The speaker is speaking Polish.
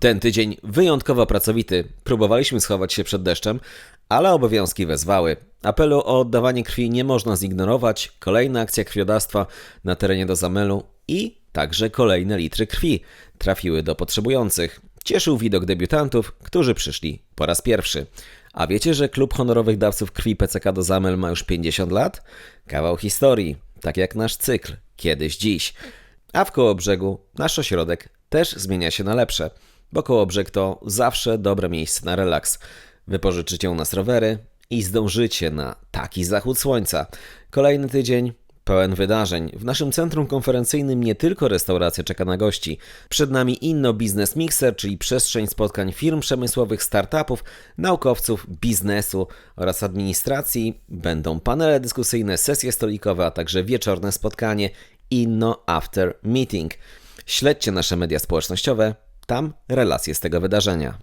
Ten tydzień wyjątkowo pracowity. Próbowaliśmy schować się przed deszczem, ale obowiązki wezwały. Apelu o oddawanie krwi nie można zignorować. Kolejna akcja krwiodawstwa na terenie do Zamelu i także kolejne litry krwi trafiły do potrzebujących. Cieszył widok debiutantów, którzy przyszli po raz pierwszy. A wiecie, że Klub Honorowych Dawców Krwi PCK do Zamel ma już 50 lat? Kawał historii, tak jak nasz cykl, kiedyś dziś. A w Kołobrzegu nasz ośrodek też zmienia się na lepsze, bo Kołobrzeg to zawsze dobre miejsce na relaks. Wypożyczycie u nas rowery i zdążycie na taki zachód słońca. Kolejny tydzień pełen wydarzeń. W naszym centrum konferencyjnym nie tylko restauracja czeka na gości. Przed nami Inno Business Mixer, czyli przestrzeń spotkań firm przemysłowych, startupów, naukowców, biznesu oraz administracji. Będą panele dyskusyjne, sesje stolikowe, a także wieczorne spotkanie Inno After Meeting. Śledźcie nasze media społecznościowe, tam relacje z tego wydarzenia.